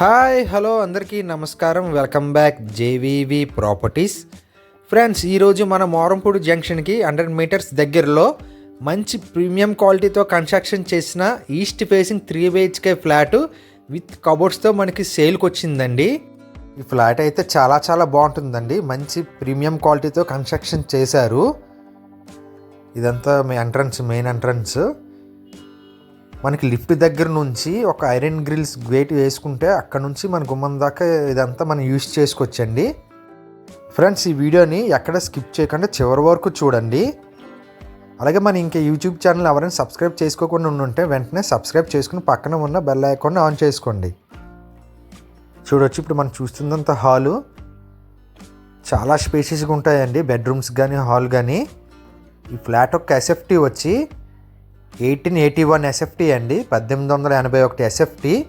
Hi hello అందరికీ నమస్కారం. Welcome back JVV Properties. Friends ఈరోజు మన మోరంపూడి జంక్షన్కి హండ్రెడ్ మీటర్స్ దగ్గరలో మంచి ప్రీమియం క్వాలిటీతో కన్స్ట్రక్షన్ చేసిన east facing three BHK flat with కబోర్డ్స్తో మనకి సేల్కి వచ్చిందండి ఈ ఫ్లాట్ అయితే చాలా చాలా బాగుంటుందండి. మంచి ప్రీమియం క్వాలిటీతో కన్స్ట్రక్షన్ చేశారు. ఇదంతా మీ ఎంట్రన్స్ మెయిన్ ఎంట్రన్స్. మనకి లిఫ్ట్ దగ్గర నుంచి ఒక ఐరన్ గ్రిల్స్ గేట్ వేసుకుంటే అక్కడ నుంచి మన గుమ్మం దాకా ఇదంతా మనం యూస్ చేసుకోవచ్చండి. ఫ్రెండ్స్ ఈ వీడియోని ఎక్కడ స్కిప్ చేయకుండా చివరి వరకు చూడండి. అలాగే మన ఇంకా యూట్యూబ్ ఛానల్ ఎవరైనా సబ్స్క్రైబ్ చేసుకోకుండా ఉంటే వెంటనే సబ్స్క్రైబ్ చేసుకుని పక్కన ఉన్న బెల్ ఐకాన్ ఆన్ చేసుకోండి. చూడొచ్చు ఇప్పుడు మనం చూస్తున్నంత హాలు చాలా స్పేషియస్గా ఉంటాయండి. బెడ్రూమ్స్ కానీ హాల్ కానీ ఈ ఫ్లాట్ ఒక ఎస్ఎఫ్టీ వచ్చి ఎయిటీన్ ఎయిటీ వన్ ఎస్ఎఫ్టీ అండి. పద్దెనిమిది వందల ఎనభై ఒకటి ఎస్ఎఫ్టీ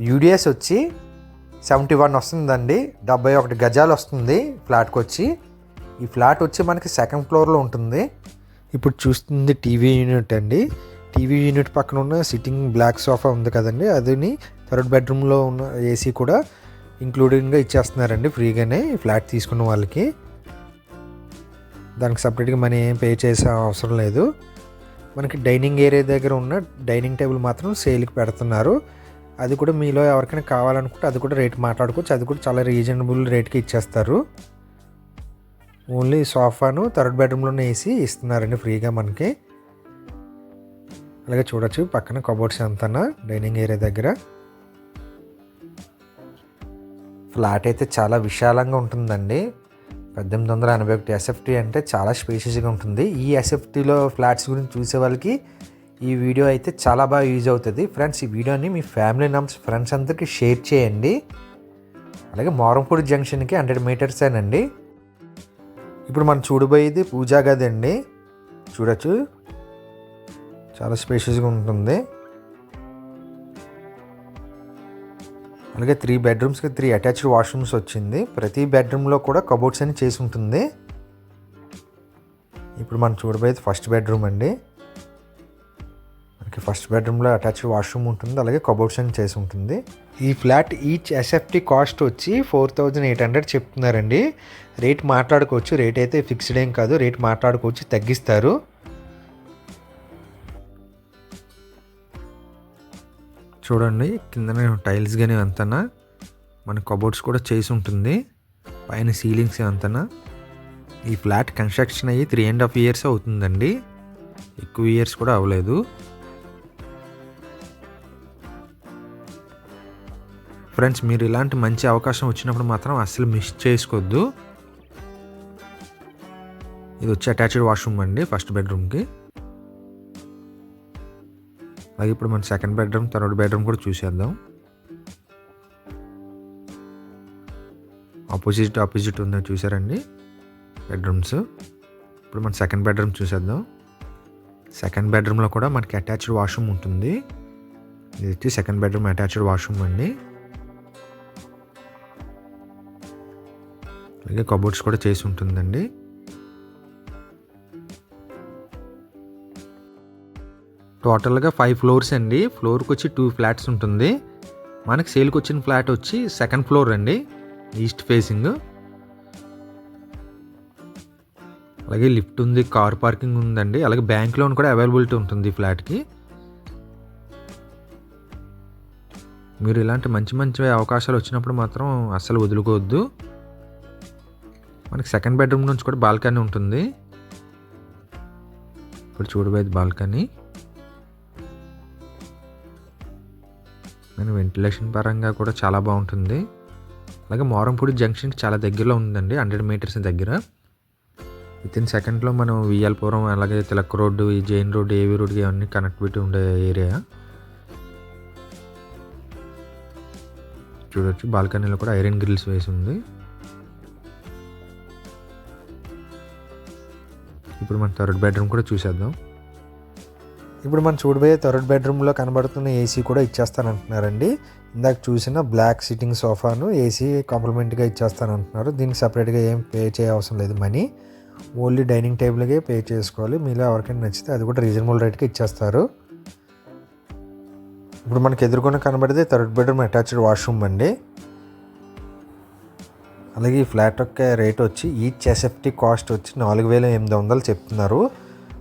యూడిఎస్ వచ్చి సెవెంటీ వన్ వస్తుందండి. డెబ్బై ఒకటి గజాలు వస్తుంది ఫ్లాట్కి వచ్చి ఈ ఫ్లాట్ వచ్చి మనకి సెకండ్ ఫ్లోర్లో ఉంటుంది. ఇప్పుడు చూస్తుంది టీవీ యూనిట్ అండి. టీవీ యూనిట్ పక్కన ఉన్న సిట్టింగ్ బ్లాక్ సోఫా ఉంది కదండి. అదిని థర్డ్ బెడ్రూమ్లో ఉన్న ఏసీ కూడా ఇంక్లూడింగ్గా ఇచ్చేస్తున్నారండి ఫ్రీగానే ఫ్లాట్ తీసుకున్న వాళ్ళకి. దానికి సపరేట్గా మనీ ఏం పే చేసే అవసరం లేదు. మనకి డైనింగ్ ఏరియా దగ్గర ఉన్న డైనింగ్ టేబుల్ మాత్రం సేల్కి పెడుతున్నారు. అది కూడా మీలో ఎవరికైనా కావాలనుకుంటే అది కూడా రేట్ మాట్లాడుకోవచ్చు. అది కూడా చాలా రీజనబుల్ రేట్కి ఇచ్చేస్తారు. ఓన్లీ సోఫాను థర్డ్ బెడ్రూమ్లోనే వేసి ఇస్తున్నారండి ఫ్రీగా మనకి. అలాగే చూడొచ్చు పక్కన కబోర్డ్స్ అంతా డైనింగ్ ఏరియా దగ్గర. ఫ్లాట్ అయితే చాలా విశాలంగా ఉంటుందండి. పద్దెనిమిది వందల ఎనభై ఒకటి ఎస్ఎఫ్టీ అంటే చాలా స్పేషియస్గా ఉంటుంది. ఈ ఎస్ఎఫ్టీలో ఫ్లాట్స్ గురించి చూసే వాళ్ళకి ఈ వీడియో అయితే చాలా బాగా యూజ్ అవుతుంది. ఫ్రెండ్స్ ఈ వీడియోని మీ ఫ్యామిలీ మెంబర్స్ ఫ్రెండ్స్ అందరికీ షేర్ చేయండి. అలాగే మోరంపూడి జంక్షన్కి హండ్రెడ్ మీటర్స్ అండి ఇప్పుడు మనం చూడబోయేది పూజా గది అండి. చూడొచ్చు. చాలా స్పేషియస్గా ఉంటుంది. అలాగే త్రీ బెడ్రూమ్స్కి త్రీ అటాచ్డ్ వాష్రూమ్స్ వచ్చింది. ప్రతి బెడ్రూమ్లో కూడా కబోర్డ్స్ అని చేసి ఉంటుంది. ఇప్పుడు మనం చూడబోయేది ఫస్ట్ బెడ్రూమ్ అండి. మనకి ఫస్ట్ బెడ్రూమ్లో అటాచ్డ్ వాష్రూమ్ ఉంటుంది అలాగే కబోర్డ్స్ అని చేసి ఉంటుంది. ఈ ఫ్లాట్ ఈచ్ ఎస్ఎఫ్టీ కాస్ట్ వచ్చి ఫోర్ థౌజండ్ ఎయిట్ హండ్రెడ్ చెప్తున్నారండి. రేట్ మాట్లాడుకోవచ్చు రేట్ అయితే ఫిక్స్డ్ ఏం కాదు రేట్ మాట్లాడుకోవచ్చు తగ్గిస్తారు. చూడండి కిందనే టైల్స్ కానీ అంతనా? మన కబోర్డ్స్ కూడా చేసి ఉంటుంది. పైన సీలింగ్స్ అంతనా? ఈ ఫ్లాట్ కన్స్ట్రక్షన్ అయ్యి త్రీ అండ్ హాఫ్ ఇయర్స్ అవుతుందండి. ఎక్కువ ఇయర్స్ కూడా అవ్వలేదు. ఫ్రెండ్స్ మీరు ఇలాంటి మంచి అవకాశం వచ్చినప్పుడు మాత్రం అస్సలు మిస్ చేసుకోవద్దు ఇది వచ్చి అటాచ్డ్ వాష్రూమ్ అండి ఫస్ట్ బెడ్రూమ్కి అలాగే ఇప్పుడు మన సెకండ్ బెడ్రూమ్ థర్డ్ బెడ్రూమ్ కూడా చూసేద్దాం. ఆపోజిట్ ఆపోజిట్ ఉందని చూసారండి? బెడ్రూమ్స్ ఇప్పుడు మన సెకండ్ బెడ్రూమ్ చూసేద్దాం. సెకండ్ బెడ్రూమ్లో కూడా మనకి అటాచ్డ్ వాష్రూమ్ ఉంటుంది. ఇది వచ్చి సెకండ్ బెడ్రూమ్ అటాచ్డ్ వాష్రూమ్ అండి. అలాగే కబోర్డ్స్ కూడా చేసి ఉంటుందండి. టోటల్గా ఫైవ్ ఫ్లోర్స్ అండి. ఫ్లోర్కి వచ్చి టూ ఫ్లాట్స్ ఉంటుంది. మనకి సేల్కి వచ్చిన ఫ్లాట్ వచ్చి సెకండ్ ఫ్లోర్ అండి. East facing. అలాగే లిఫ్ట్ ఉంది కార్ పార్కింగ్ ఉందండి. అలాగే బ్యాంక్ లోన్ కూడా అవైలబిలిటీ ఉంటుంది ఈ ఫ్లాట్కి. మీరు ఇలాంటి మంచి మంచి అవకాశాలు వచ్చినప్పుడు మాత్రం అస్సలు వదులుకోవద్దు. మనకి సెకండ్ బెడ్రూమ్ నుంచి కూడా బాల్కనీ ఉంటుంది. ఇప్పుడు చూడబోయేది బాల్కనీ. కానీ వెంటిలేషన్ పరంగా కూడా చాలా బాగుంటుంది. అలాగే మోరంపూడి జంక్షన్కి చాలా దగ్గరలో ఉందండి హండ్రెడ్ మీటర్స్ దగ్గర. విత్ ఇన్ సెకండ్లో మనం వియ్యాలపురం అలాగే తిలక్ రోడ్డు ఈ జైన్ రోడ్డు ఏవి రోడ్డు ఇవన్నీ కనెక్టివిటీ ఉండే ఏరియా చూడొచ్చు బాల్కనీలో కూడా ఐరన్ గ్రిల్స్ వేసి ఉంది. ఇప్పుడు మన థర్డ్ బెడ్రూమ్ కూడా చూసేద్దాం. ఇప్పుడు మనం చూడబోయే థర్డ్ బెడ్రూమ్లో కనబడుతున్న ఏసీ కూడా ఇచ్చేస్తానంటున్నారండి. ఇందాక చూసిన బ్లాక్ సిట్టింగ్ సోఫాను ఏసీ కాంప్లిమెంట్గా ఇచ్చేస్తానంటున్నారు. దీనికి సపరేట్గా ఏం పే చేయ అవసరం లేదు మనీ. ఓన్లీ డైనింగ్ టేబుల్కే పే చేసుకోవాలి. మీలో ఎవరికైనా నచ్చితే అది కూడా రీజనబుల్ రేట్కి ఇచ్చేస్తారు. ఇప్పుడు మనకి ఎదుర్కొన్న కనబడితే థర్డ్ బెడ్రూమ్ అటాచ్డ్ వాష్రూమ్ అండి. అలాగే ఈ ఫ్లాట్ యొక్క రేట్ వచ్చి ఈచ్ ఎస్ఎఫ్టీ కాస్ట్ వచ్చి నాలుగు వేల ఎనిమిది వందలు చెప్తున్నారు.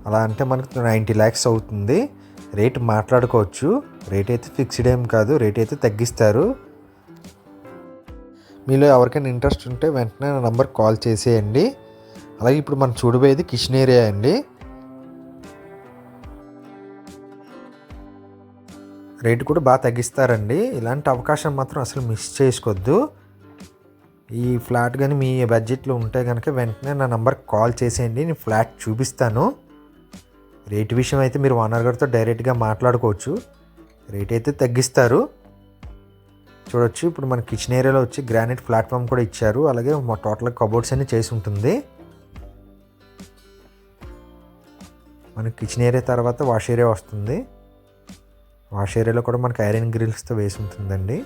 అలా అంటే మనకు నైంటీ ల్యాక్స్ అవుతుంది. రేట్ మాట్లాడుకోవచ్చు. రేట్ అయితే ఫిక్స్డ్ ఏం కాదు. రేట్ అయితే తగ్గిస్తారు. మీలో ఎవరికైనా ఇంట్రెస్ట్ ఉంటే వెంటనే నా నంబర్ కాల్ చేసేయండి. అలాగే ఇప్పుడు మనం చూడబోయేది కిచెన్ ఏరియా అండి. రేటు కూడా బాగా తగ్గిస్తారండి. ఇలాంటి అవకాశం మాత్రం అసలు మిస్ చేసుకోవద్దు ఈ ఫ్లాట్ కానీ మీ బడ్జెట్లో ఉంటే కనుక వెంటనే నా నంబర్కి కాల్ చేసేయండి. నేను ఫ్లాట్ చూపిస్తాను. రేట్ విషయం అయితే మీరు ఓనర్ గారితో డైరెక్ట్గా మాట్లాడుకోవచ్చు. రేట్ అయితే తగ్గిస్తారు. చూడొచ్చు ఇప్పుడు మన కిచెన్ ఏరియాలో వచ్చి గ్రానైట్ ప్లాట్ఫామ్ కూడా ఇచ్చారు. అలాగే మా టోటల్ కబోర్డ్స్ అన్ని చేసి ఉంటుంది. మన కిచెన్ ఏరియా తర్వాత వాష్ ఏరియా వస్తుంది. వాష్ ఏరియాలో కూడా మనకి ఐరన్ గ్రిల్స్తో వేసి ఉంటుందండి.